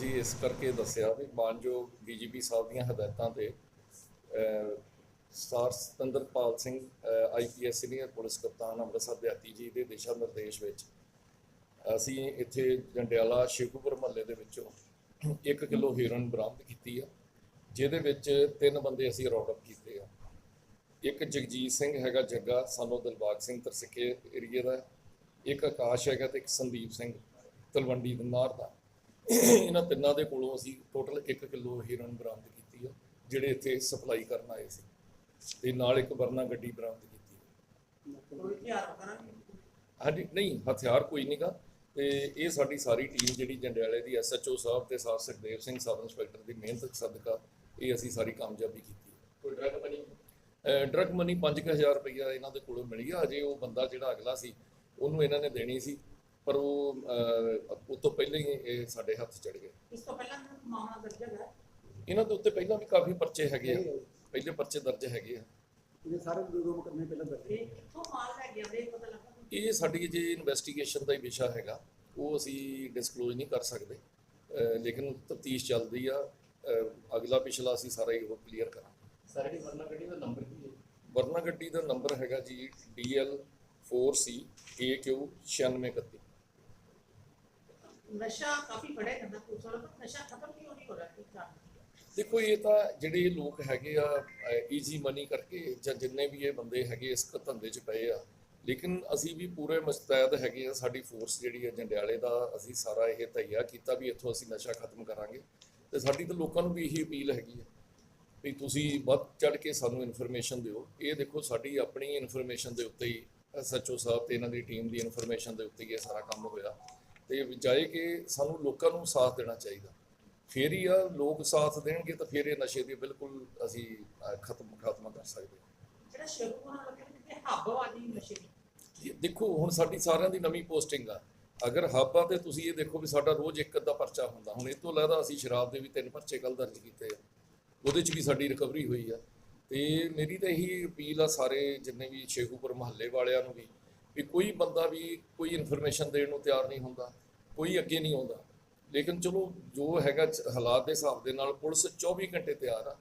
ਅਸੀਂ ਇਸ ਕਰਕੇ ਦੱਸਿਆ ਵੀ ਮਾਨਯੋਗ ਡੀਜੀਪੀ ਸਾਹਿਬ ਦੀਆਂ ਹਦਾਇਤਾਂ ਤੇ ਸਟਾਰ sir Satinderpal Singh IPS senior police ਕਪਤਾਨ ਅੰਮ੍ਰਿਤਸਰ ਦਿਹਾਤੀ ਜੀ ਦੇ ਦਿਸ਼ਾ ਨਿਰਦੇਸ਼ ਵਿੱਚ ਅਸੀਂ ਇੱਥੇ ਜੰਡਿਆਲਾ ਸ਼ੇਖੂਪੁਰ ਮਹੱਲੇ ਦੇ ਵਿੱਚੋਂ 1 ਕਿਲੋ ਹੀਰੋਇਨ ਬਰਾਮਦ ਕੀਤੀ ਆ, ਜਿਹਦੇ ਵਿੱਚ ਤਿੰਨ ਬੰਦੇ ਅਸੀਂ ਰੌਂਡ ਅਪ ਕੀਤੇ ਆ। ਇੱਕ ਜਗਜੀਤ ਸਿੰਘ ਹੈਗਾ ਜੱਗਾ, ਸਾਨੂੰ ਦਿਲਬਾਗ ਸਿੰਘ ਤਰਸਿੱਕੇ ਏਰੀਏ ਦਾ, ਇੱਕ ਆਕਾਸ਼ ਹੈਗਾ ਤੇ ਇੱਕ ਸੰਦੀਪ ਸਿੰਘ ਤਲਵੰਡੀ ਦਨਾਰ ਦਾ। ਇਹਨਾਂ ਤਿੰਨਾਂ ਦੇ ਕੋਲੋਂ ਅਸੀਂ ਟੋਟਲ 1 ਕਿਲੋ ਹੀਰੋਇਨ ਬਰਾਮਦ ਕੀਤੀ ਆ ਜਿਹੜੇ ਇੱਥੇ ਸਪਲਾਈ ਕਰਨ ਆਏ ਸੀ। ਤੇ ਨਾਲ ਇੱਕ ਵਰਨਾ ਗੱਡੀ ਬਰਾਮਦ ਕੀਤੀ ਹਾਂਜੀ ਨਹੀਂ ਹਥਿਆਰ ਕੋਈ ਨਹੀਂਗਾ ਤੇ ਇਹ ਸਾਡੀ ਸਾਰੀ ਟੀਮ ਜਿਹੜੀ ਜੰਡਿਆਲੇ ਦੀ ਐਸਐਚਓ ਸਾਹਿਬ ਤੇ ਸਾਹਿਬ ਸੁਖਦੇਵ ਸਿੰਘ ਸਬ ਇੰਸਪੈਕਟਰ ਦੀ ਮਿਹਨਤ ਸਦਕਾ ਇਹ ਅਸੀਂ ਸਾਰੀ ਕਾਮਯਾਬੀ ਕੀਤੀ ਕੋਈ ਡਰਗ ਮਨੀ ਡਰਗ ਮਨੀ 5000 ਰੁਪਈਆ ਇਹਨਾਂ ਦੇ ਕੋਲੋਂ ਮਿਲ ਗਿਆ ਅਜੇ ਉਹ ਬੰਦਾ ਜਿਹੜਾ ਅਗਲਾ ਸੀ ਉਹਨੂੰ ਇਹਨਾਂ ਨੇ ਦੇਣੀ ਸੀ। ਪਰ ਉਹ ਅਹ, ਉਹ ਤੋਂ ਪਹਿਲਾਂ ਹੀ ਇਹ ਸਾਡੇ ਹੱਥ ਚੜ ਗਏ। ਇਸ ਤੋਂ ਪਹਿਲਾਂ ਮਾਮਲਾ ਦਰਜ ਹੈਗਾ? ਇਹਨਾਂ ਦੇ ਉੱਤੇ ਪਹਿਲਾਂ ਵੀ ਕਾਫੀ ਪਰਚੇ ਹੈਗੇ ਆ। ਪਹਿਲੇ ਪਰਚੇ ਦਰਜ ਹੈਗੇ ਆ। ਇਹ ਸਾਰੇ ਦੋ ਦੋ ਮੁਕੱਦਮੇ ਪਹਿਲਾਂ ਦਰਜ ਇਹ ਕਿੱਥੋਂ ਮਾਲ ਲੈ ਗਿਆ ਇਹ ਪਤਾ ਲੱਗਾ ਤੁਹਾਨੂੰ? ਇਹ ਸਾਡੀ ਜੇ ਇਨਵੈਸਟੀਗੇਸ਼ਨ ਦਾ ਹੀ ਵਿਸ਼ਾ ਹੈਗਾ। ਉਹ ਅਸੀਂ ਡਿਸਕਲੋਜ਼ ਨਹੀਂ ਕਰ ਸਕਦੇ। ਅਹ, ਲੇਕਿਨ ਤਫਤੀਸ਼ ਚੱਲਦੀ ਆ। ਅਹ, ਅਗਲਾ ਪਿਛਲਾ ਅਸੀਂ ਸਾਰਾ ਹੀ ਉਹ ਕਲੀਅਰ ਕਰਾਂਗੇ। ਸਰ ਜਿਹੜੀ ਵਰਨਾ ਗੱਡੀ ਦਾ ਨੰਬਰ ਕੀ ਹੈ? ਵਰਨਾ ਗੱਡੀ ਦਾ ਨੰਬਰ ਹੈਗਾ ਜੀ DL 4C AQ 9631 ਨਸ਼ਾ ਕਾਫੀ ਫੜਿਆ ਜਾਂਦਾ ਪੁਲਿਸ ਪਰ ਨਸ਼ਾ ਖਤਮ ਕਿਉਂ ਨਹੀਂ ਹੋ ਰਿਹਾ? ਠੀਕ ਦੇਖੋ, ਇਹ ਤਾਂ ਜਿਹੜੇ ਲੋਕ ਹੈਗੇ ਆ ਈਜ਼ੀ ਮਨੀ ਕਰਕੇ ਜਾਂ ਜਿੰਨੇ ਵੀ ਇਹ ਬੰਦੇ ਹੈਗੇ ਇਸ ਧੰਦੇ 'ਚ ਪਏ ਆ, ਲੇਕਿਨ ਅਸੀਂ ਵੀ ਪੂਰੇ ਮੁਸਤੈਦ ਹੈਗੇ ਆ, ਸਾਡੀ ਫੋਰਸ ਜਿਹੜੀ ਹੈ ਜੰਡਿਆਲੇ ਦਾ ਅਸੀਂ ਸਾਰਾ ਇਹ ਤਈਆ ਕੀਤਾ ਵੀ ਇੱਥੋਂ ਅਸੀਂ ਨਸ਼ਾ ਖਤਮ ਕਰਾਂਗੇ। ਤੇ ਸਾਡੀ ਤਾਂ ਲੋਕਾਂ ਨੂੰ ਵੀ ਇਹੀ ਅਪੀਲ ਹੈਗੀ ਹੈ ਵੀ ਤੁਸੀਂ ਵੱਧ ਚੜ ਕੇ ਸਾਨੂੰ ਇਨਫੋਰਮੇਸ਼ਨ ਦਿਓ। ਇਹ ਦੇਖੋ, ਸਾਡੀ ਆਪਣੀ ਇਨਫੋਰਮੇਸ਼ਨ ਦੇ ਉੱਤੇ ਹੀ ਐਸਐਚਓ ਸਾਹਿਬ ਤੇ ਇਹਨਾਂ ਦੀ ਟੀਮ ਦੀ ਇਨਫੋਰਮੇਸ਼ਨ ਦੇ ਉੱਤੇ ਹੀ ਇਹ ਸਾਰਾ ਕੰਮ ਹੋਇਆ। ਤੇ ਜਾਏ ਕਿ ਸਾਨੂੰ ਲੋਕਾਂ ਨੂੰ ਸਾਥ ਦੇਣਾ ਚਾਹੀਦਾ। ਫੇਰ ਹੀ ਆ ਲੋਕ ਸਾਥ ਦੇਣਗੇ ਤਾਂ ਫਿਰ ਇਹ ਨਸ਼ੇ ਦੀ ਬਿਲਕੁਲ ਅਸੀਂ ਖਤਮ ਖਾਤਮਾ ਕਰ ਸਕਦੇ ਹਾਂ। ਜਿਹੜਾ ਕਿ ਨਸ਼ੇ ਦੀ। ਦੇਖੋ ਹੁਣ ਸਾਡੀ ਸਾਰਿਆਂ ਦੀ ਨਵੀਂ ਪੋਸਟਿੰਗ ਆ। ਅਗਰ ਹੱਬ ਆ ਤੇ ਤੁਸੀਂ ਇਹ ਦੇਖੋ ਵੀ ਸਾਡਾ ਰੋਜ਼ ਇੱਕ ਅੱਧਾ ਪਰਚਾ ਹੁੰਦਾ। ਹੁਣ ਇਹ ਤੋਂ ਇਲਾਵਾ ਅਸੀਂ ਸ਼ਰਾਬ ਦੇ ਵੀ ਤਿੰਨ ਪਰਚੇ ਕੱਲ ਦਰਜ ਕੀਤੇ ਆ। ਉਹਦੇ 'ਚ ਵੀ ਸਾਡੀ ਰਿਕਵਰੀ ਹੋਈ ਆ। ਤੇ ਮੇਰੀ ਤਾਂ ਇਹੀ ਅਪੀਲ ਆ ਸਾਰੇ ਜਿੰਨੇ ਵੀ ਸ਼ੇਖੂਪੁਰ ਮਹੱਲੇ ਵਾਲਿਆਂ ਨੂੰ ਵੀ ਵੀ ਕੋਈ ਬੰਦਾ ਵੀ ਕੋਈ ਇਨਫੋਰਮੇਸ਼ਨ ਦੇਣ ਨੂੰ ਤਿਆਰ ਨਹੀਂ ਹੁੰਦਾ, ਕੋਈ ਅੱਗੇ ਨਹੀਂ ਆਉਂਦਾ। ਲੇਕਿਨ ਚਲੋ ਜੋ ਹੈਗਾ ਹਾਲਾਤ ਦੇ ਹਿਸਾਬ ਦੇ ਨਾਲ ਪੁਲਿਸ 24 ਘੰਟੇ ਤਿਆਰ ਆ।